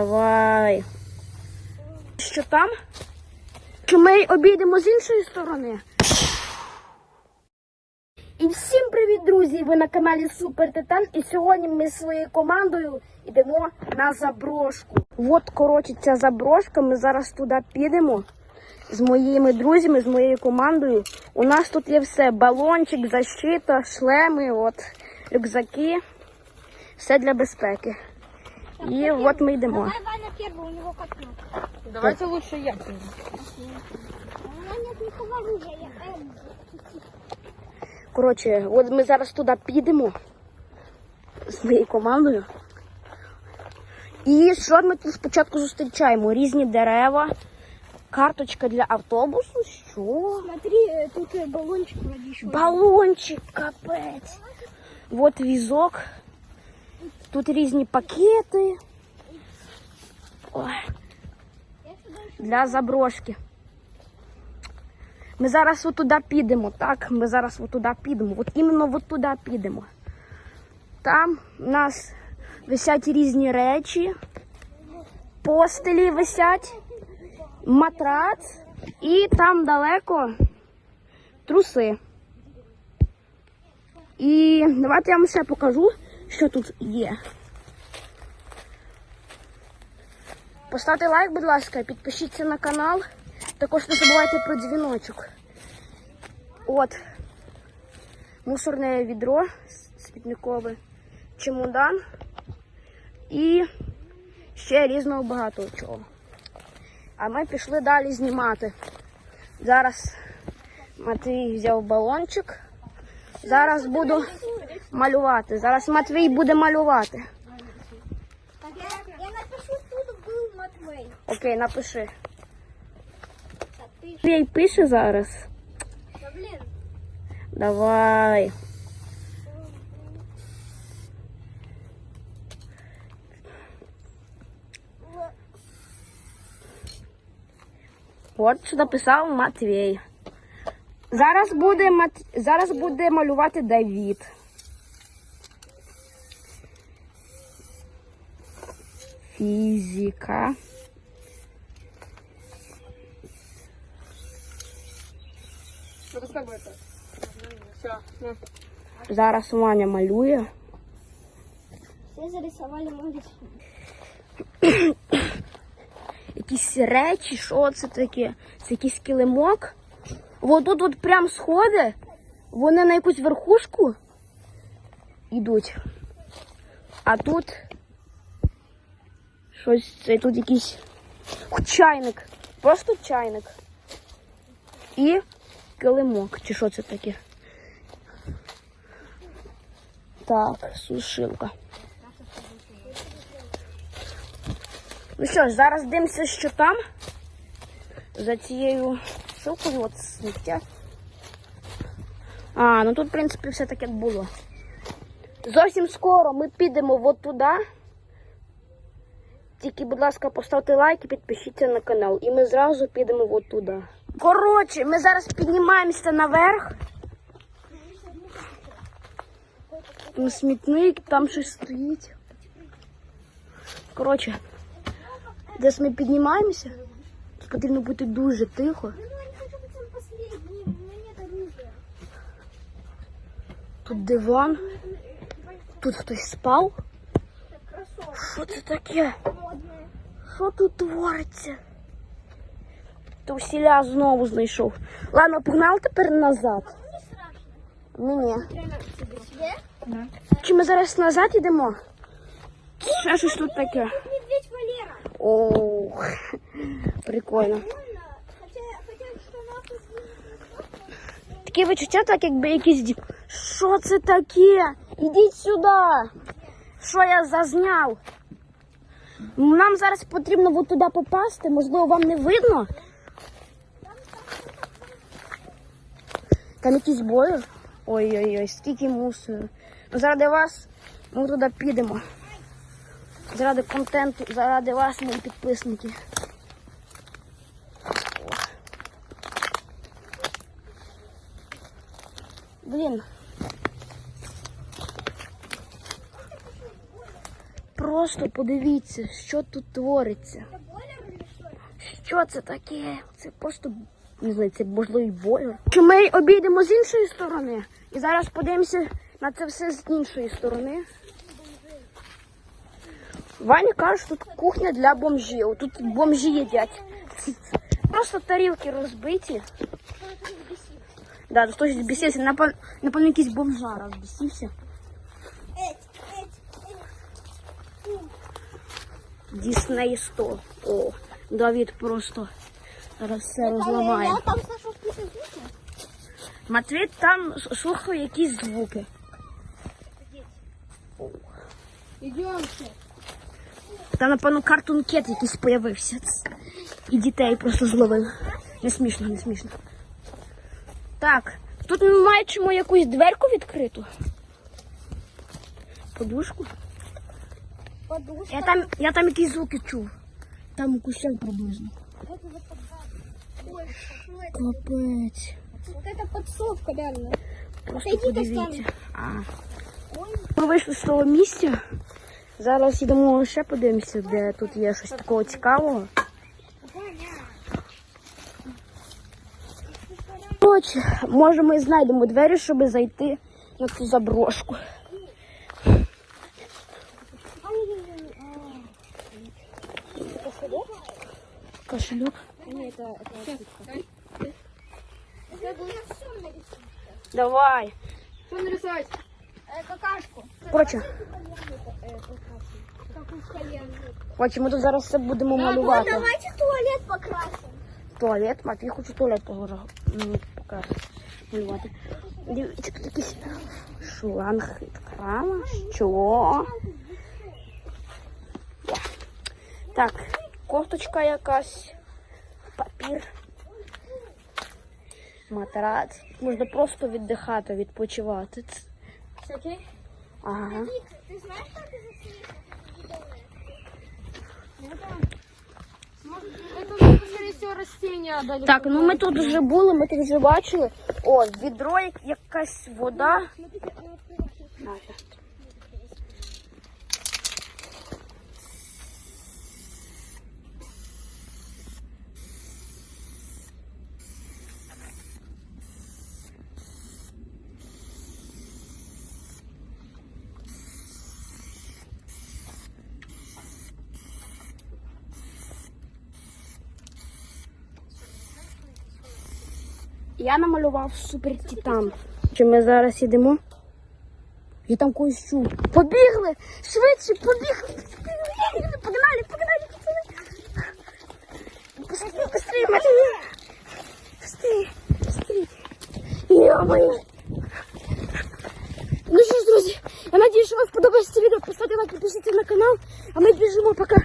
Давай. Що там? Чи ми обійдемо з іншої сторони? І всім привіт, друзі! Ви на каналі Супер Титан. І сьогодні ми зі своєю командою йдемо на заброшку. От, коротше, ця заброшка. Ми зараз туди підемо з моїми друзями, з моєю командою. У нас тут є все: балончик, защита, шлеми, от, рюкзаки. Все для безпеки. І от ми йдемо. Давай Ваня первый, у него копье. Давайте лучше я. У меня нет никакого оружия, я Эм. Коротше, от ми зараз туди підемо з моєю командою. І що ми тут спочатку зустрічаємо? Різні дерева, карточка для автобусу. Що? Смотри, э, тут э, баллончик вроде еще. Балончик, капець. От візок. Тут різні пакети. Ой. Для заброшки. Ми зараз от туди підемо, так? Ми зараз от туди підемо. От іменно от туди підемо. Там у нас висять різні речі, постелі висять, матрац і там далеко труси. І давайте я вам ще покажу, що тут є. Поставте лайк, будь ласка, підпишіться на канал. Також не забувайте про дзвіночок. От мусорне відро смітникове, чемодан і ще різного багато чого. А ми пішли далі знімати. Зараз Матвій взяв балончик. Зараз буду малювати. Зараз Матвій буде малювати. Так, я, я напишу, тут был Матвей. Окей, напиши. Матвій пише зараз. Да блин. Давай. От що написав Матвій. Зараз буде зараз буде малювати Давід. Фізика. Тобой это? Все. Зараз Ваня малює. Все зарисовали ноги. якісь речі, що це таке? Це якийсь килимок. От тут прям сходи, вони на якусь верхушку йдуть. А тут щось, це тут якийсь чайник. Просто чайник. І килимок. Чи що це таке? Так, сушилка. Ну що ж, зараз дивимося, що там. За цією силкою от сміття. А, ну тут, в принципі, все так, як було. Зовсім скоро ми підемо от туди. Тільки, будь ласка, поставте лайк і підпишіться на канал. І ми зразу підемо от туди. Коротше, ми зараз піднімаємося наверх. Там смітник, там щось стоїть. Коротше, десь ми піднімаємося. Потрібно бути дуже тихо. Тут диван. Тут хтось спав. Що це таке? Що тут твориться? То всіля знову знайшов. Ладно, погнали тепер назад. Не. Ні, ні. Чи ми зараз назад йдемо? Ще щось тут таке. Ох, прикольно. Таке відчуття, так якби якісь. ді- Що це таке? Ідіть сюди. Що я зазняв? Нам зараз потрібно от туди попасти, можливо, вам не видно. Там якісь бої. Ой-ой-ой, скільки мусору. Ну, заради вас ми туди підемо. Заради контенту, заради вас, мої підписники. Блін. Просто подивіться, що тут твориться. Що це таке? Це просто не знаю, це можливий бойлер. Чи ми обійдемо з іншої сторони? І зараз подивимося на це все з іншої сторони. Ваня каже, що тут кухня для бомжів. Тут бомжі їдять. Просто тарілки розбиті. Да, хтось. Напевно, напевно, якийсь бомжа розбісився. Дісней 100. О, Давід просто зараз все розламає. Матвій там слухає якісь звуки. Идемте. Там, напевно, картункет якийсь появився. І дітей просто зловив. Не смішно, не смішно. Так, тут ми маємо якусь дверку відкриту. Подушку. Подушка. Я там, я там якісь звуки чув. Там у кущах приблизно. Капець. Вот это подсовка, реально. Просто подивіться. А. Ми вийшли з того місця. Зараз йдемо ще подивимося, де тут є щось такого цікавого. Коротше, може ми знайдемо двері, щоб зайти на цю заброшку. Кошелек. Давай. Что нарисовать? Э, какашку. Коротше, Как у коленки. коротше, ми тут зараз все будемо малювати. Давайте туалет покрасим. Туалет, Матвій хоче туалет погора- м, покрасити. Малювати. Дивіться, тут якийсь шланг від крана. Що? Є. Так, кофточка якась, папір, матрац. Можна просто віддихати, відпочивати. Ц- Все окей? Ага. Ты знаешь, как это Может, это, скорее всего, растения дали. Так, ну ми тут вже були, ми тут вже бачили. О, відро, як- якась вода. Я намалював супер титан. Чи ми зараз йдемо? Я там когось чув. Побігли! Швидше, побігли! Погнали, погнали, пацани! Быстрее, быстрее, Матвій! Быстрее, быстрее! Йо-моє! Ну що ж, друзі, я надію, що вам сподобається це відео. Поставте лайк, підписуйтесь на канал, а ми біжимо поки